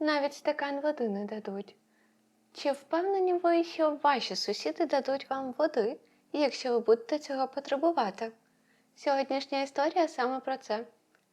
навіть стакан води не дадуть. Чи впевнені ви, що ваші сусіди дадуть вам води, якщо ви будете цього потребувати? Сьогоднішня історія саме про це.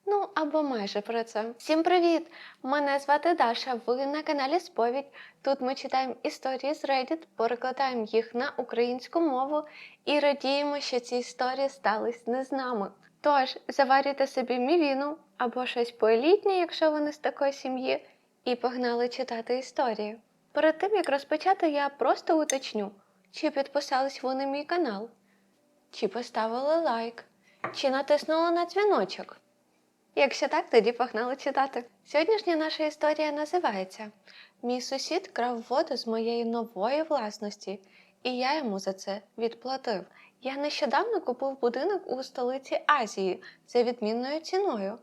Ну, або майже про це. Всім привіт! Мене звати Даша. Ви на каналі Сповідь. Тут ми читаємо історії з Reddit, перекладаємо їх на українську мову і радіємо, що ці історії стались не з нами. Тож заварюйте собі мівіну або щось поелітнє, якщо ви не з такої сім'ї, і погнали читати історії. Перед тим як розпочати, я просто уточню, чи підписались ви на мій канал, чи поставили лайк, чи натиснули на дзвіночок. Якщо так, тоді погнали читати. Сьогоднішня наша історія називається Мій сусід крав воду з моєї нової власності, і я йому за це відплатив. Я нещодавно купив будинок у столиці Азії за відмінною ціною.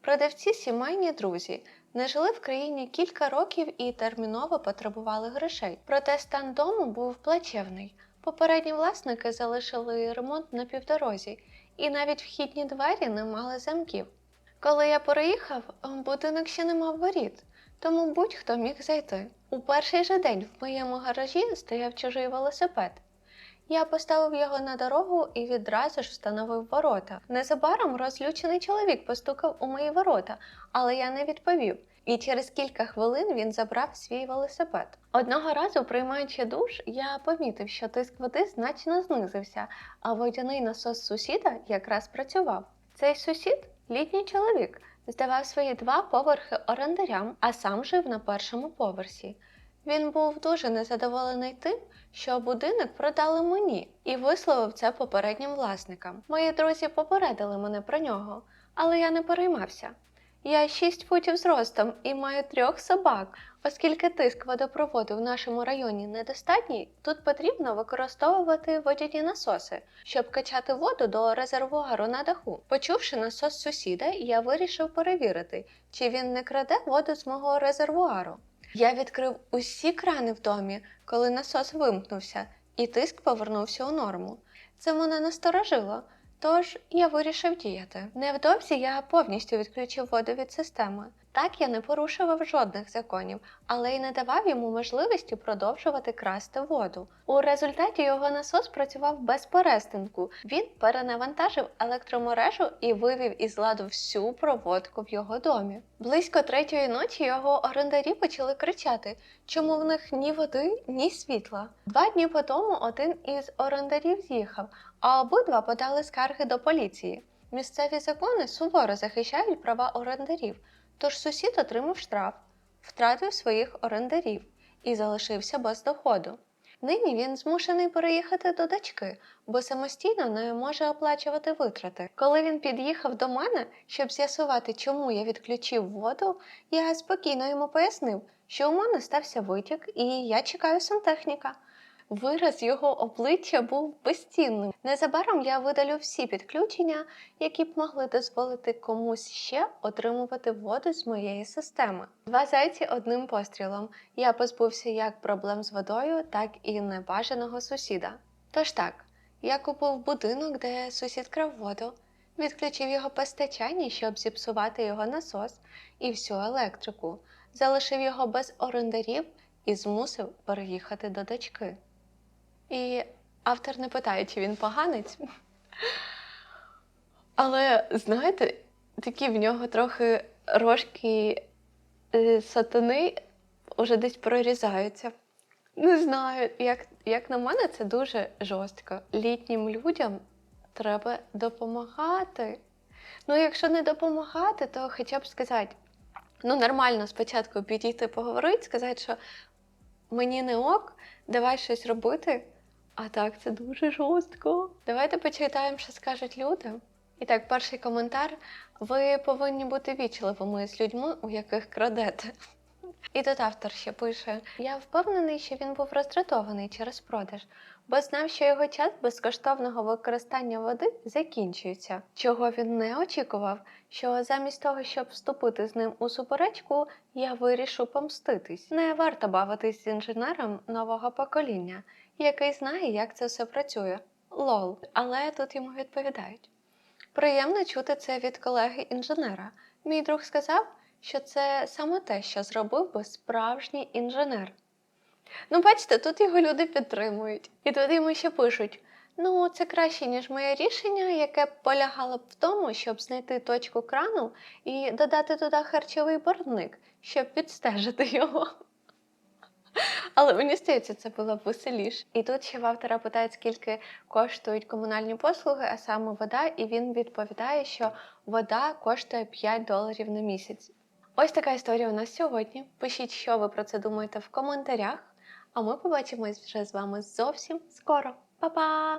Продавці сімейні друзі не жили в країні кілька років і терміново потребували грошей. Проте стан дому був плачевний. Попередні власники залишили ремонт на півдорозі, і навіть вхідні двері не мали замків. Коли я переїхав, будинок ще не мав воріт, тому будь-хто міг зайти. У перший же день в моєму гаражі стояв чужий велосипед. Я поставив його на дорогу і відразу ж встановив ворота. Незабаром розлючений чоловік постукав у мої ворота, але я не відповів. І через кілька хвилин він забрав свій велосипед. Одного разу, приймаючи душ, я помітив, що тиск води значно знизився, а водяний насос сусіда якраз працював. Цей сусід літній чоловік, здавав свої два поверхи орендарям, а сам жив на першому поверсі. Він був дуже незадоволений тим, що будинок продали мені, і висловив це попереднім власникам. Мої друзі попередили мене про нього, але я не переймався. Я 6 футів зростом і маю трьох собак. Оскільки тиск водопроводу в нашому районі недостатній, тут потрібно використовувати водяні насоси, щоб качати воду до резервуару на даху. Почувши насос сусіда, я вирішив перевірити, чи він не краде воду з мого резервуару. Я відкрив усі крани в домі, коли насос вимкнувся, і тиск повернувся у норму. Це мене насторожило, тож я вирішив діяти. Невдовзі я повністю відключив воду від системи. Так я не порушував жодних законів, але й не давав йому можливості продовжувати красти воду. У результаті його насос працював без перестинку. Він перенавантажив електромережу і вивів із ладу всю проводку в його домі. Близько третьої ночі його орендарі почали кричати, чому в них ні води, ні світла. Два дні по тому один із орендарів з'їхав, а обидва подали скарги до поліції. Місцеві закони суворо захищають права орендарів. Тож сусід отримав штраф, втратив своїх орендарів і залишився без доходу. Нині він змушений переїхати до дочки, бо самостійно не може оплачувати витрати. Коли він під'їхав до мене, щоб з'ясувати, чому я відключив воду, я спокійно йому пояснив, що у мене стався витік і я чекаю сантехніка. Вираз його обличчя був безцінним. Незабаром я видалю всі підключення, які б могли дозволити комусь ще отримувати воду з моєї системи. Два зайці одним пострілом. Я позбувся як проблем з водою, так і небажаного сусіда. Тож так, я купив будинок, де сусід крав воду, відключив його постачання, щоб зіпсувати його насос і всю електрику, залишив його без орендарів і змусив переїхати до дочки. І автор не питає, чи він поганець. Але, знаєте, такі в нього трохи рожки е, сатани вже десь прорізаються. Не знаю, як, як на мене, це дуже жорстко. Літнім людям треба допомагати. Ну, якщо не допомагати, то хоча б сказати, ну, нормально спочатку підійти поговорити, сказати, що мені не ок, давай щось робити. А так, це дуже жорстко. Давайте почитаємо, що скажуть люди. І так, перший коментар. Ви повинні бути вічливими з людьми, у яких крадете. І тут автор ще пише: Я впевнений, що він був роздратований через продаж, бо знав, що його час безкоштовного використання води закінчується, чого він не очікував, що замість того, щоб вступити з ним у суперечку, я вирішу помститись. Не варто бавитись з інженером нового покоління, який знає, як це все працює. Лол, але тут йому відповідають. Приємно чути це від колеги інженера. Мій друг сказав, що це саме те, що зробив би справжній інженер. Ну, бачите, тут його люди підтримують. І тут йому ще пишуть: ну, це краще, ніж моє рішення, яке полягало б в тому, щоб знайти точку крану і додати туди харчовий борник, щоб відстежити його. Але мені здається, це було б веселіше. І тут ще в автора питають, скільки коштують комунальні послуги, а саме вода, і він відповідає, що вода коштує 5 доларів на місяць. Ось така історія у нас сьогодні. Пишіть, що ви про це думаєте в коментарях. А ми побачимось вже з вами зовсім скоро. Па-па!